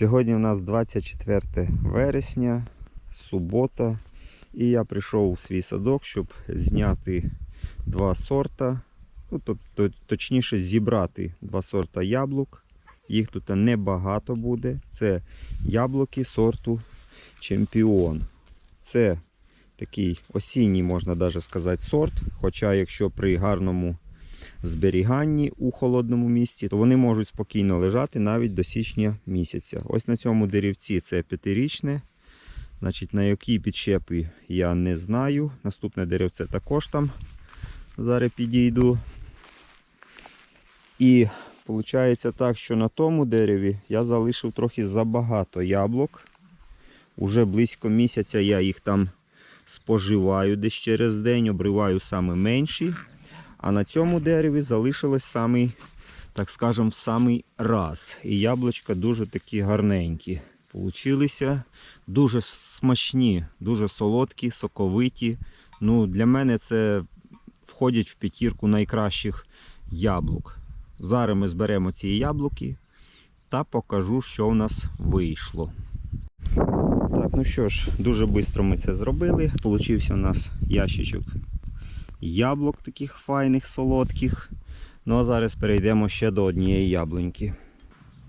Сьогодні у нас 24 вересня, субота, і я прийшов у свій садок, щоб зняти два сорта, ну, тобто, точніше зібрати два сорта яблук. Їх тут небагато буде. Це яблуки сорту Чемпіон. Це такий осінній, можна навіть сказати, сорт. Хоча, якщо при гарному зберіганні у холодному місці, то вони можуть спокійно лежати навіть до січня місяця. Ось на цьому деревці це п'ятирічне. Значить, на якій підщепі я не знаю. Наступне деревце також там. Зараз підійду. І виходить так, що на тому дереві я залишив трохи забагато яблук. Уже близько місяця я їх там споживаю десь через день, обриваю саме менші. А на цьому дереві залишилось самий, так скажем, в самий раз. І яблучка дуже такі гарненькі. Получилися дуже смачні, дуже солодкі, соковиті. Ну, Для мене це входять в п'ятірку найкращих яблук. Зараз ми зберемо ці яблуки та покажу, що в нас вийшло. Так, ну що ж, дуже швидко ми це зробили. Получився у нас ящичок яблук таких файних, солодких. Ну а зараз перейдемо ще до однієї яблуньки.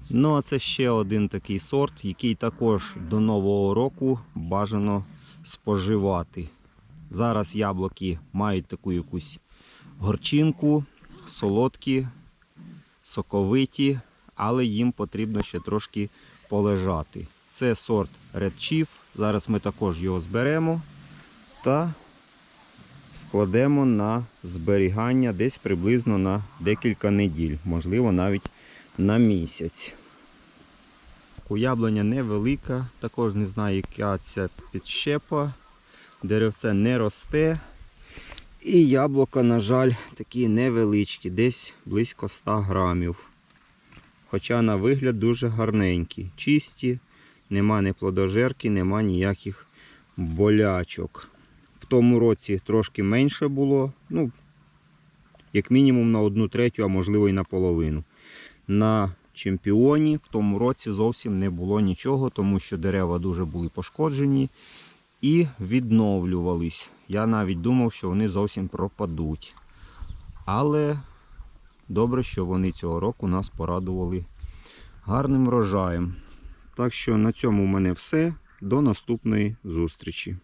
Ну, а це ще один такий сорт, який також до Нового року бажано споживати. Зараз яблуки мають таку якусь горчинку, солодкі, соковиті, але їм потрібно ще трошки полежати. Це сорт Red Chief. Зараз ми також його зберемо та складемо на зберігання десь приблизно на декілька неділь, можливо, навіть на місяць. Яблуня невелика, також не знаю, яка це підщепа. Деревце не росте. І яблука, на жаль, такі невеличкі, десь близько 100 грамів. Хоча на вигляд дуже гарненькі, чисті, нема ні плодожерки, нема ніяких болячок. Тому році трошки менше було, ну, як мінімум на одну третю, а можливо і на половину. На чемпіоні в тому році зовсім не було нічого, тому що дерева дуже були пошкоджені і відновлювались. Я навіть думав, що вони зовсім пропадуть. Але добре, що вони цього року нас порадували гарним врожаєм. Так що на цьому в мене все. До наступної зустрічі.